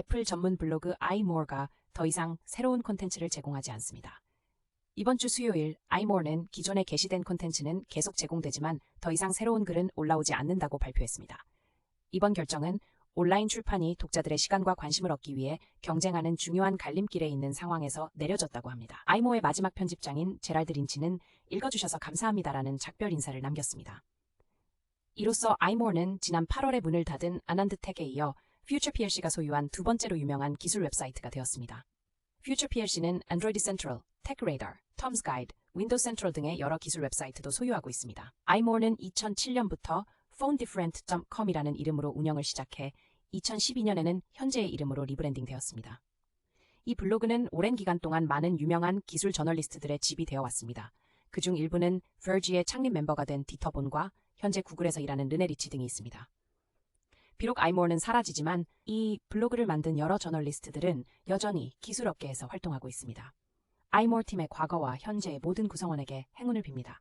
애플 전문 블로그 iMore가 더 이상 새로운 콘텐츠를 제공하지 않습니다. 이번 주 수요일 iMore는 기존에 게시된 콘텐츠는 계속 제공되지만 더 이상 새로운 글은 올라오지 않는다고 발표했습니다. 이번 결정은 온라인 출판이 독자들의 시간과 관심을 얻기 위해 경쟁하는 중요한 갈림길에 있는 상황에서 내려졌다고 합니다. 아이모의 마지막 편집장인 제랄드 린치는 읽어주셔서 감사합니다라는 작별 인사를 남겼습니다. 이로써 아이모어는 지난 8월에 문을 닫은 아난드텍에 이어 퓨처 PLC가 소유한 두 번째로 유명한 기술 웹사이트가 되었습니다. 퓨처 PLC는 안드로이드 센트럴, 테크레이더, 톰스 가이드, 윈도우 센트럴 등의 여러 기술 웹사이트도 소유하고 있습니다. 아이모어는 2007년부터 phonedifferent.com이라는 이름으로 운영을 시작해 2012년에는 현재의 이름으로 리브랜딩 되었습니다. 이 블로그는 오랜 기간 동안 많은 유명한 기술 저널리스트들의 집이 되어 왔습니다. 그중 일부는 verge의 창립 멤버가 된 디터 본과 현재 구글에서 일하는 르네 리치 등이 있습니다. 비록 아이모어는 사라지지만 이 블로그를 만든 여러 저널리스트들은 여전히 기술 업계에서 활동하고 있습니다. 아이모어 팀의 과거와 현재의 모든 구성원에게 행운을 빕니다.